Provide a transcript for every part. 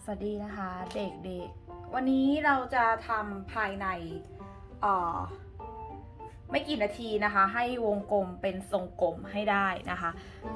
สวัสดีนะคะเด็กๆ วันนี้เราจะทำภายในอ่อไม่กี่นาทีนะคะ ให้วงกลมเป็นทรงกลมให้ได้นะคะ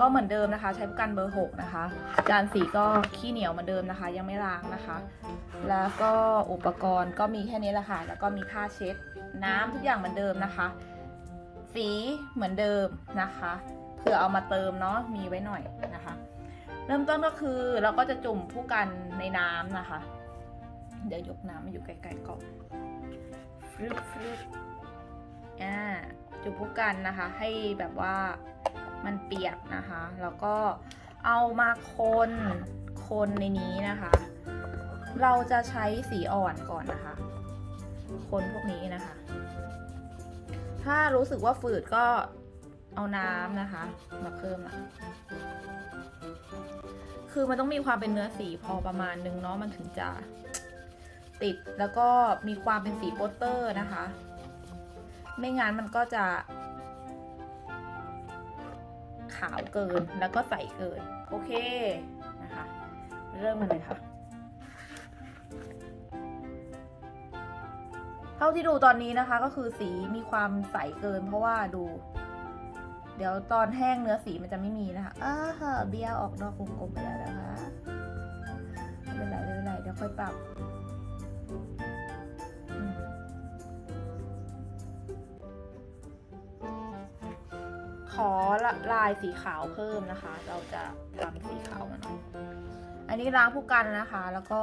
ก็เหมือนเดิมนะคะ ใช้ผู้กันเบอร์ 6 นะคะ จานสีก็ขี้เหนียวเหมือนเดิมนะคะ ยังไม่ล้างนะคะ แล้วก็อุปกรณ์ก็มีแค่นี้แหละค่ะ แล้วก็มีผ้าเช็ดน้ำทุกอย่างเหมือนเดิมนะคะ สีเหมือนเดิมนะคะเผื่อเอามาเติมเนาะมีไว้หน่อยนะคะ เริ่มต้นก็คือเราก็จะจุ่มผู้กันในน้ำนะคะ เดี๋ยวยกน้ำมาอยู่ไกลๆก่อนฟรึบฟรึบอ่าจุ่มผู้กันนะคะ ให้แบบว่ามันเปียกนะคะ แล้วก็เอามาคนคนในนี้นะคะ เราจะใช้สีอ่อนก่อนนะคะ คนพวกนี้นะคะ ถ้ารู้สึกว่าฝืดก็เอาน้ำนะคะ มาเพิ่มละ คือมันต้องมีความเป็นเนื้อสีพอประมาณนึงเนาะมันถึงจะติดแล้วก็มีความเป็นสีโปสเตอร์นะคะ ไม่งั้นมันก็จะ ขาวเกินแล้วก็ใสเกิน โอเคนะคะ เริ่มกันเลยค่ะ เท่าที่ดูตอนนี้นะคะก็คือสีมีความใสเกินเพราะว่าดู เดี๋ยวตอนแห้งเนื้อสีมันจะไม่มีนะคะอ้าฮะเบี้ยร์ออกนอกวงกลมไปแล้วนะคะไม่เป็นไรไม่เป็นไรเดี๋ยวค่อยปรับขอละลายสีขาวเพิ่มนะคะ เราจะทำสีขาวมาหน่อยอันนี้ล้างผู้กันนะคะ แล้วก็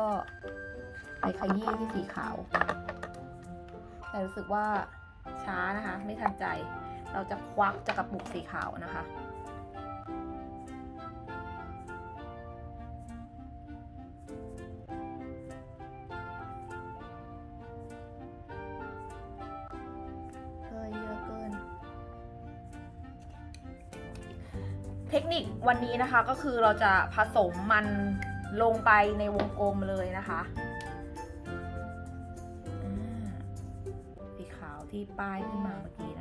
ไปขยี้ที่สีขาว แต่รู้สึกว่าช้านะคะ ไม่ทันใจ เราจะควักจากกระปุกสีขาวนะคะ เฮ้ยเยอะเกิน เทคนิควันนี้นะคะก็คือเราจะผสมมันลงไปในวงกลมเลยนะคะสีขาวที่ป้ายขึ้นมาเมื่อกี้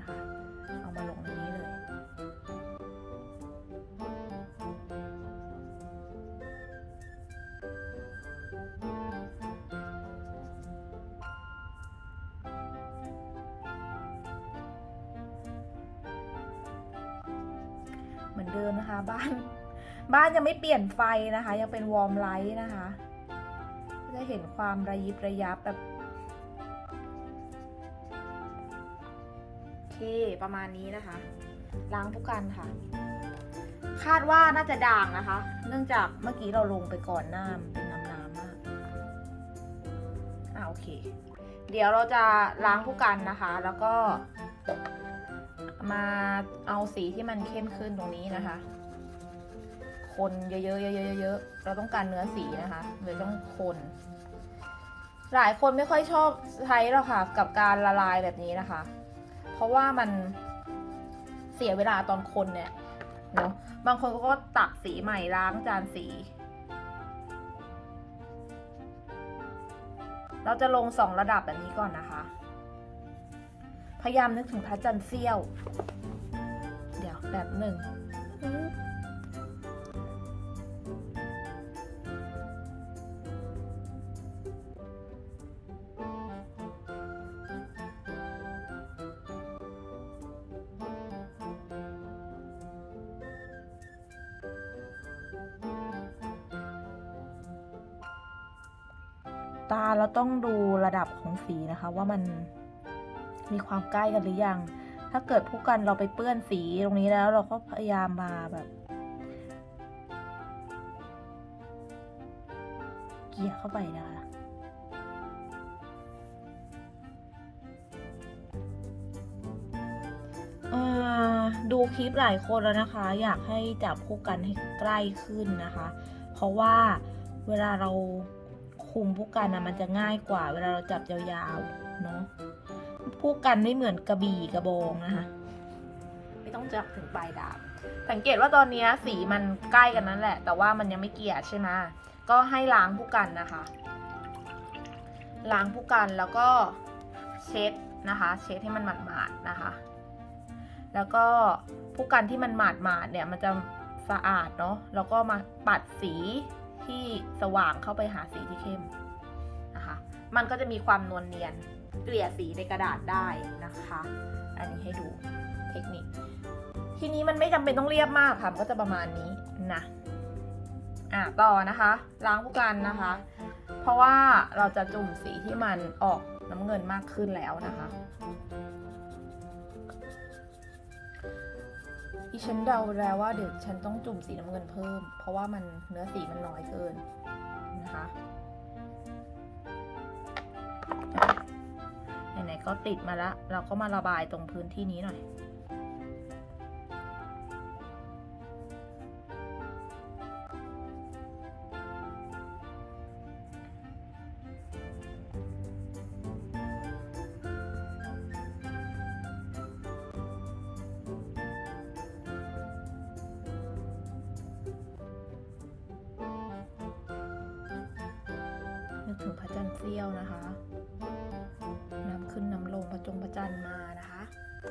อนเดิมนะคะ บ้าน บ้านยังไม่เปลี่ยนไฟนะคะ ยังเป็นวอร์มไลท์นะคะจะเห็นความระยิบระยับแบบโอเคประมาณนี้นะคะ ล้างผู้กันค่ะ คาดว่าน่าจะด่างนะคะ เนื่องจากเมื่อกี้เราลงไปก่อนหน้าเป็นน้ำน้ำมากอ่าโอเค เดี๋ยวเราจะล้างผู้กันนะคะ แล้วก็ มาเอาสีที่มันเข้มขึ้นตรงนี้นะคะ คนเยอะๆเยอะๆเยอะๆเราต้องการเนื้อสีนะคะเลยต้องคน หลายคนไม่ค่อยชอบใช้หรอกค่ะกับการละลายแบบนี้นะคะ เพราะว่ามันเสียเวลาตอนคนเนี่ยเนาะบางคนก็ตักสีใหม่ล้างจานสี เราจะลงสองระดับแบบนี้ก่อนนะคะ ยายามนึกถึงพระจันทร์เสี้ยว เดี๋ยวแบบหนึ่งตาเราต้องดูระดับของสีนะคะว่ามัน มีความใกล้กันหรือยัง ถ้าเกิดผู้กันเราไปเปื้อนสีตรงนี้แล้วเราก็พยายามมาแบบเกลี่ยเข้าไปนะคะดูคลิปหลายคนแล้วนะคะ อยากให้จับคู่กันให้ใกล้ขึ้นนะคะ เพราะว่าเวลาเราคุมผู้กันนะมันจะง่ายกว่า เวลาเราจับยาวๆเนาะ ผู้กันไม่เหมือนกระบี่กระบองนะคะไม่ต้องจับถึงปลายดาบ สังเกตว่าตอนนี้สีมันใกล้กันนั่นแหละ แต่ว่ามันยังไม่เกลี่ยใช่ไหมก็ให้ล้างผู้กันนะคะ ล้างผู้กันแล้วก็เช็ดนะคะ เช็ดให้มันหมาดๆนะคะ แล้วก็ผู้กันที่มันหมาดๆเนี่ยมันจะสะอาดเนาะแล้วก็มาปัดสีที่สว่างเข้าไปหาสีที่เข้มนะคะ มันก็จะมีความนวลเนียน เกลี่ยสีในกระดาษได้นะคะ อันนี้ให้ดูเทคนิค ทีนี้มันไม่จำเป็นต้องเรียบมากค่ะมันก็จะประมาณนี้นะอะต่อนะคะ ล้างผู้กันนะคะ เพราะว่าเราจะจุ่มสีที่มันออกน้ำเงินมากขึ้นแล้วนะคะอีฉันเดาแล้วว่าเดี๋ยวฉันต้องจุ่มสีน้ำเงินเพิ่ม เพราะว่ามันเนื้อสีมันน้อยเกินนะคะ ไหนๆก็ติดมาแล้วเราก็มาระบายตรงพื้นที่นี้หน่อย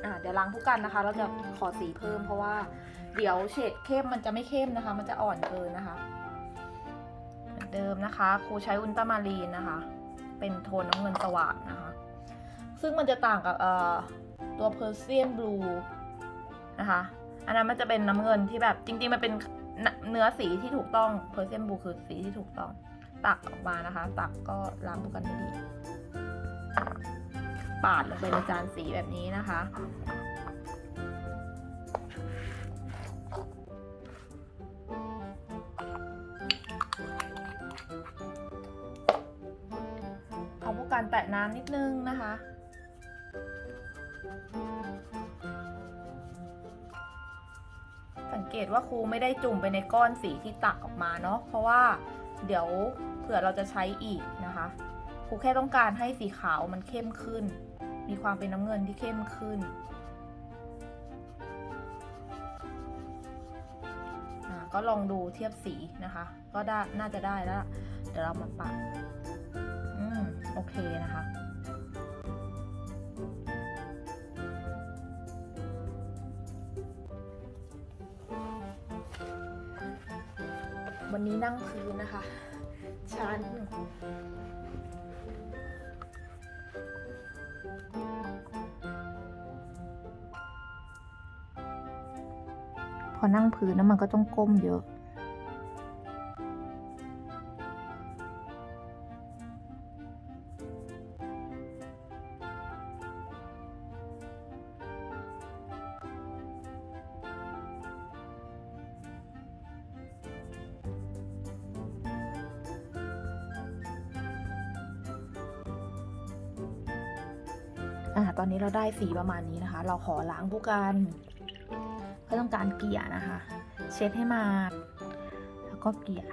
อะเดี๋ยวล้างผู้กันนะคะ เราจะขอสีเพิ่มเพราะว่า เดี๋ยวเฉดเข้มมันจะไม่เข้มนะคะ มันจะอ่อนเกินนะคะ เหมือนเดิมนะคะครูใช้อุลตรามารีนนะคะ เป็นโทนน้ำเงินสว่างนะคะ ซึ่งมันจะต่างกับเอ่อตัวเพอร์เซียนบลูนะคะ อันนั้นมันจะเป็นน้ำเงินที่แบบจริงๆมันเป็นเนื้อสีที่ถูกต้องเพอร์เซียนบลูคือสีที่ถูกต้อง ตักออกมานะคะ ตักก็ล้างผู้กันให้ดี ปาดลงไปในจานสีแบบนี้นะคะ เอาผู้กันแตะน้ำนิดนึงนะคะสังเกตว่าครูไม่ได้จุ่มไปในก้อนสีที่ตักออกมาเนาะเพราะว่าเดี๋ยวเผื่อเราจะใช้อีก ครูแค่ต้องการให้สีขาวมันเข้มขึ้น มีความเป็นน้ำเงินที่เข้มขึ้นอ่าก็ลองดูเทียบสีนะคะ ก็ได้น่าจะได้แล้ว เดี๋ยวเรามาปักอืมโอเคนะคะวันนี้นั่งพื้นนะคะ ชั้น อนั่งพื้นแล้วมันก็ต้องก้มเยอะ อ่าตอนนี้เราได้สีประมาณนี้นะคะ เราขอล้างผู้กัน ต้องการเกลี่ยนะคะ เช็ดให้มา แล้วก็เกลี่ย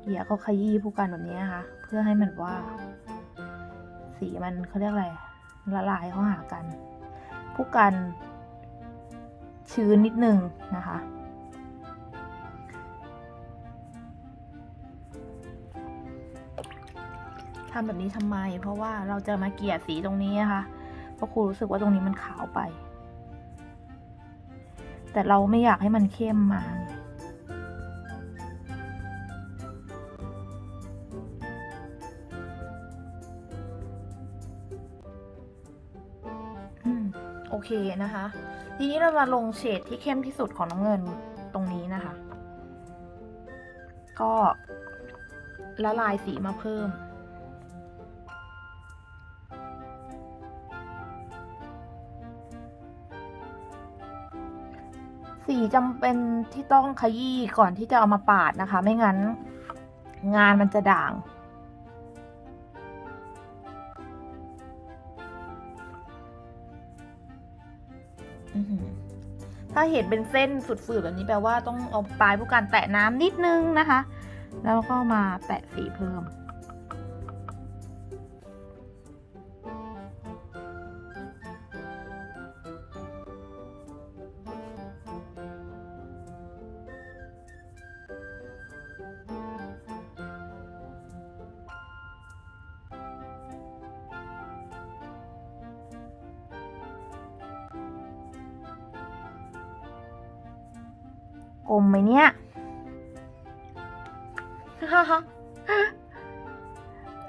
เกลี่ยก็ขยี้ผู้กันแบบนี้นะคะ เพื่อให้มันว่า สีมันเขาเรียกอะไรละลายเข้าหากัน ผู้กันชื้นนิดนึงนะคะทำแบบนี้ทำไม เพราะว่าเราจะมาเกลี่ยสีตรงนี้นะคะ เพราะครูรู้สึกว่าตรงนี้มันขาวไป แต่เราไม่อยากให้มันเข้มมา โอเคนะคะ ทีนี้เรามาลงเฉดที่เข้มที่สุดของน้ำเงินตรงนี้นะคะ ก็ละลายสีมาเพิ่ม สีจำเป็นที่ต้องขยี้ก่อนที่จะเอามาปาดนะคะ ไม่งั้นงานมันจะด่าง ถ้าเห็นเป็นเส้นฝืดๆแบบนี้แปลว่าต้องเอาปลายผู้การแตะน้ำนิดนึงนะคะ แล้วก็มาแตะสีเพิ่ม กลมไหมเนี่ย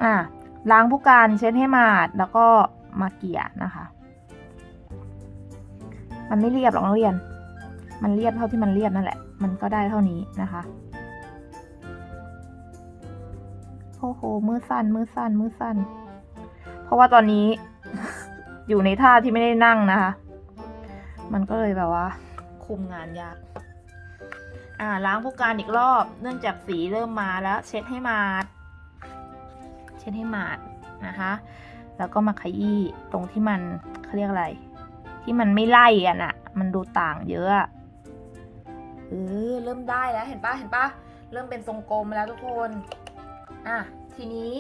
อะล้างผู้การเช็ดให้หมาดแล้วก็มาเกลี่ยนะคะ มันไม่เรียบหรอกนักเรียน มันเรียบเท่าที่มันเรียบนั่นแหละ มันก็ได้เท่านี้นะคะโอ้โหมือสั่นมือสั่นมือสั่นเพราะว่าตอนนี้ อยู่ในท่าที่ไม่ได้นั่งนะคะ มันก็เลยแบบว่า คุมงานยาก อ่าล้างผู้การอีกรอบ เนื่องจากสีเริ่มมาแล้ว เช็ดให้มาด เช็ดให้หมาดนะคะ แล้วก็มาขยี้ตรงที่มันเขาเรียกอะไร ที่มันไม่ไล่กันะมันดูต่างเยอะอะเออเริ่มได้แล้วเห็นปะเห็นปะเริ่มเป็นทรงกลมแล้วทุกคน อะทีนี้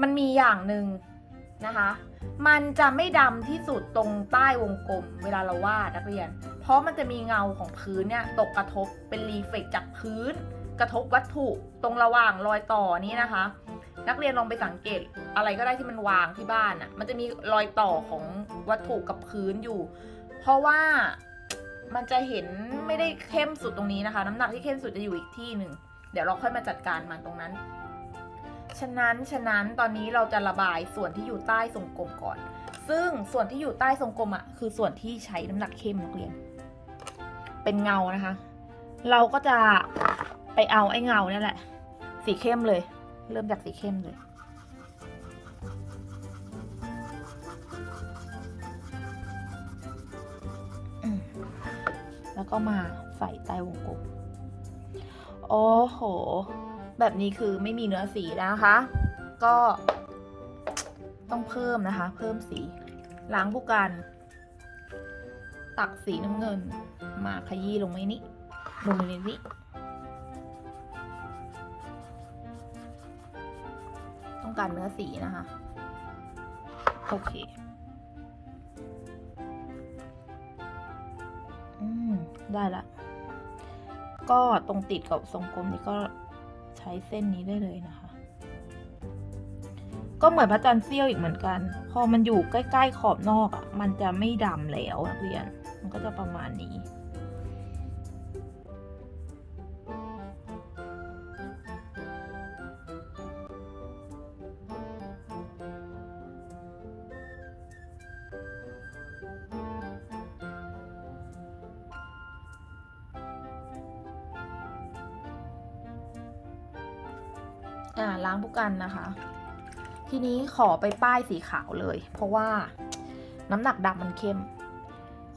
มันมีอย่างหนึ่ง นะคะ มันจะไม่ดำที่สุดตรงใต้วงกลม เวลาเราวาดนักเรียน เพราะมันจะมีเงาของพื้นเนี่ยตกกระทบเป็นรีเฟกจากพื้น กระทบวัตถุตรงระหว่างรอยต่อนี้นะคะ นักเรียนลองไปสังเกตอะไรก็ได้ที่มันวางที่บ้านอะ่ะมันจะมีรอยต่อของวัตถุกับพื้นอยู่ เพราะว่ามันจะเห็นไม่ได้เข้มสุดตรงนี้นะคะ น้ำหนักที่เข้มสุดจะอยู่อีกที่หนึ่งเดี๋ยวเราค่อยมาจัดการมันตรงนั้น ฉะนั้นฉะนั้นตอนนี้เราจะระบายส่วนที่อยู่ใต้ทรงกลมก่อน ซึ่งส่วนที่อยู่ใต้ทรงกลมอะ่ะคือส่วนที่ใช้น้ำหนักเข้มนักเรียน เป็นเงานะคะ เราก็จะไปเอาไอ้เงาเนี่ยแหละ สีเข้มเลย เริ่มจากสีเข้มเลยแล้วก็มาใส่ใต้วงกลม โอ้โห แบบนี้คือไม่มีเนื้อสีนะคะ ก็ต้องเพิ่มนะคะ เพิ่มสี ล้างผู้กัน ตักสีน้ำเงิน มาขยี้ลงไปนี้ลงไปในนี้ต้องการเนื้อสีนะคะ โอเคอืมได้ละ ก็ตรงติดกับทรงกลมนี่ก็ ใช้เส้นนี้ได้เลยนะคะ ก็เหมือนพระจันทร์เสี้ยวอีกเหมือนกัน พอมันอยู่ใกล้ ๆ ขอบนอกอะ่ะ มันจะไม่ดำแล้วนักเรียน มันก็จะประมาณนี้ อ่าล้างผู้กันนะคะ ทีนี้ขอไปป้ายสีขาวเลย เพราะว่าน้ำหนักดำมันเข้ม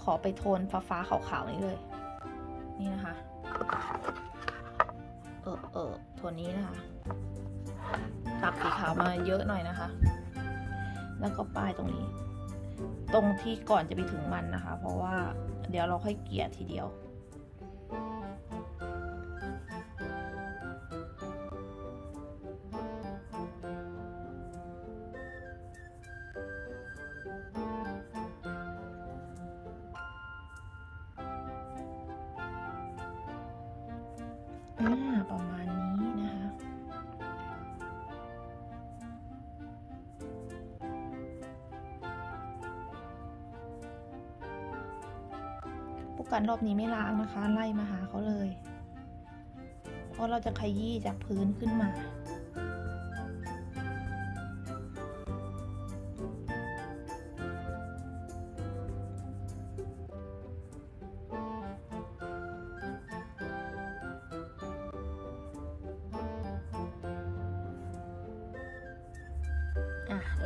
ขอไปโทนฟ้าฟ้าๆขาวๆนี้เลย นี่นะคะ เออเออโทนนี้นะคะตักสีขาวมาเยอะหน่อยนะคะ แล้วก็ป้ายตรงนี้ ตรงที่ก่อนจะไปถึงมันนะคะ เพราะว่าเดี๋ยวเราค่อยเกลี่ยทีเดียว อ่าประมาณนี้นะคะ ปุกกันรอบนี้ไม่ล้างนะคะ ไล่มาหาเขาเลย เพราะเราจะขยี้จากพื้นขึ้นมา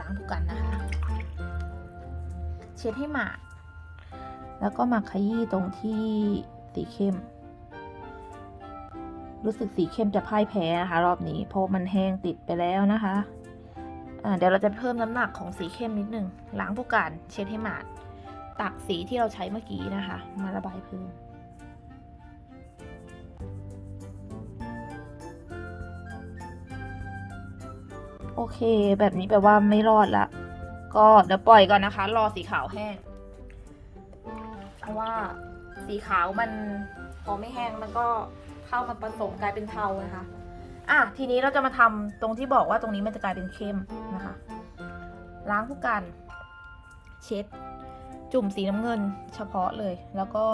ล้างทุกกันนะคะ เช็ดให้หมาดแล้วก็มาขยี้ตรงที่สีเข้ม รู้สึกสีเข้มจะพ่ายแพ้นะคะรอบนี้เพราะมันแห้งติดไปแล้วนะคะเดี๋ยวเราจะเพิ่มน้ำหนักของสีเข้มนิดนึงล้างผู้การเช็ดให้หมาดตักสีที่เราใช้เมื่อกี้นะคะ มาระบายพื้น โอเค แบบนี้แปลว่าไม่รอดละ ก็เดี๋ยวปล่อยก่อนนะคะ รอสีขาวแห้ง เพราะว่าสีขาวมันพอไม่แห้งมันก็เข้ามาผสมกลายเป็นเทานะคะ อะทีนี้เราจะมาทำตรงที่บอกว่าตรงนี้มันจะกลายเป็นเข้มนะคะ ล้างผู้กัน เช็ด จุ่มสีน้ำเงินเฉพาะเลย แล้วก็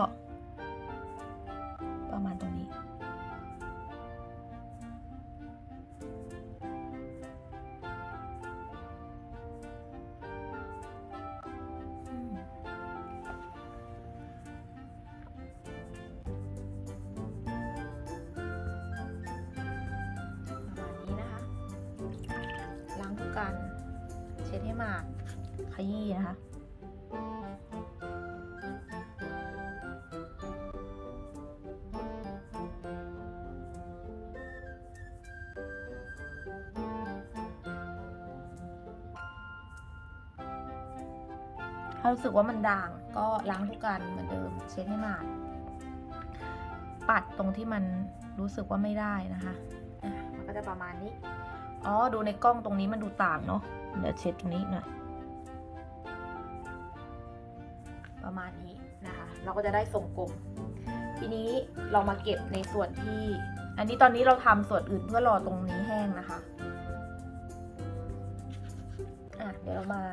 เช็ดให้หมาดขยี้นะคะถ้ารู้สึกว่ามันด่างก็ล้างทุกกันเหมือนเดิม เช็ดให้หมาด ปัดตรงที่มันรู้สึกว่าไม่ได้นะคะ มันก็จะประมาณนี้ อ๋อ ดูในกล้องตรงนี้มันดูต่างเนาะ เดี๋ยวเช็ดตรงนี้หน่อย ประมาณนี้นะคะ เราก็จะได้ทรงกลม ทีนี้เรามาเก็บในส่วนที่ อันนี้ตอนนี้เราทำส่วนอื่นเพื่อรอตรงนี้แห้งนะคะอะเดี๋ยวเรามา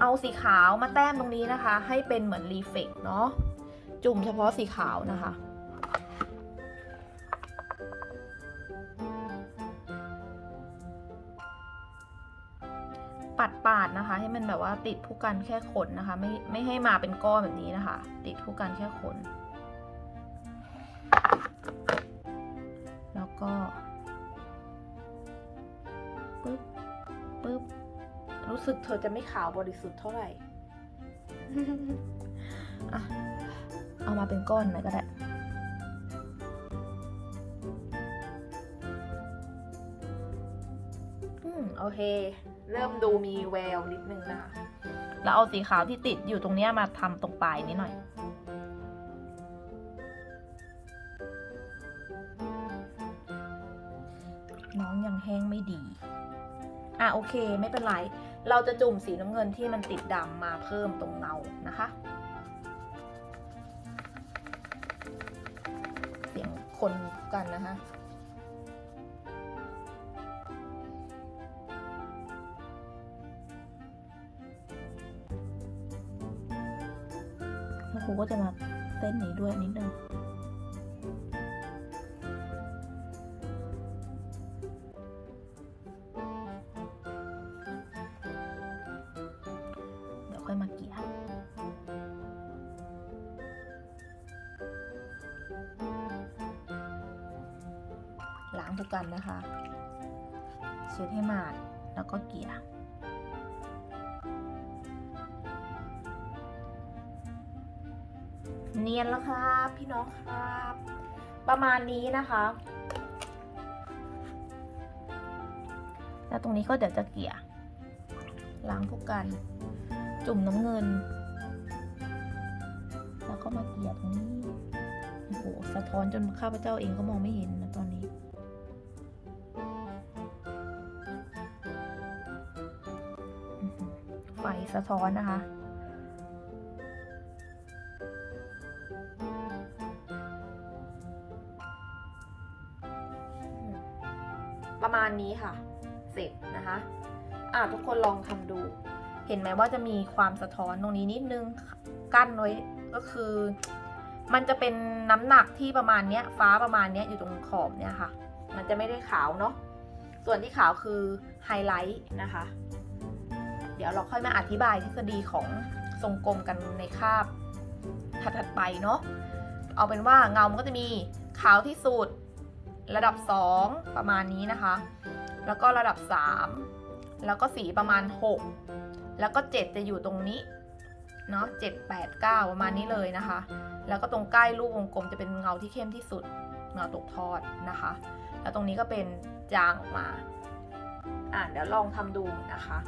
เอาสีขาวมาแต้มตรงนี้นะคะ ให้เป็นเหมือนรีเฟกเนาะ จุ่มเฉพาะสีขาวนะคะ ปัดปาดนะคะ ให้มันแบบว่าติดผู้กันแค่ขนนะคะ ไม่ไม่ให้มาเป็นก้อนแบบนี้นะคะ ติดผู้กันแค่ขน แล้วก็ปึ๊บปึ๊บรู้สึกเธอจะไม่ขาวบริสุทธิ์เท่าไหร่อะเอามาเป็นก้อนหน่อยก็ได้อืมโอเค เริ่มดูมีแววนิดนึงนะคะแล้วเอาสีขาวที่ติดอยู่ตรงเนี้ยมาทำตรงปลายนี้หน่อย น้องยังแห้งไม่ดี อะโอเคไม่เป็นไร เราจะจุ่มสีน้ำเงินที่มันติดดำมาเพิ่มตรงเงานะคะ เสียงคนกันนะคะ ก็จะมาเต้นนี้ด้วยนิดนึงเดี๋ยวค่อยมาเกลี่ยล้างทุกกันนะคะ เช็ดให้หมาดแล้วก็เกี่ย นียนแล้วครับ พี่น้องครับ ประมาณนี้นะคะ แล้วตรงนี้ก็เดี๋ยวจะเกลี่ยล้างพวกกัน จุ่มน้ำเงิน แล้วก็มาเกลี่ยตรงนี้โอ้โหสะท้อนจนข้าพเจ้าเองก็มองไม่เห็นนะตอนนี้ไฟสะท้อนนะคะ นี้ค่ะ เสร็จนะคะอะทุกคนลองทำดู เห็นไหมว่าจะมีความสะท้อนตรงนี้นิดนึงกั้นไว้ก็คือ มันจะเป็นน้ำหนักที่ประมาณเนี้ย ฟ้าประมาณเนี้ยอยู่ตรงขอบเนี่ยค่ะ มันจะไม่ได้ขาวเนาะส่วนที่ขาวคือไฮไลท์นะคะ เดี๋ยวเราค่อยมาอธิบายทฤษฎีของทรงกลมกันในคาบถัดๆไปเนาะเอาเป็นว่าเงามันก็จะมีขาวที่สุด ระดับ 2 ประมาณนี้นะคะ แล้วก็ระดับ 3 แล้วก็สีประมาณ 6 แล้วก็ 7 จะอยู่ตรงนี้เนาะ7 8 9ประมาณนี้เลยนะคะ แล้วก็ตรงใกล้รูปวงกลมจะเป็นเงาที่เข้มที่สุดเงาตกทอดนะคะ แล้วตรงนี้ก็เป็นจางออกมาอะเดี๋ยวลองทำดูนะคะ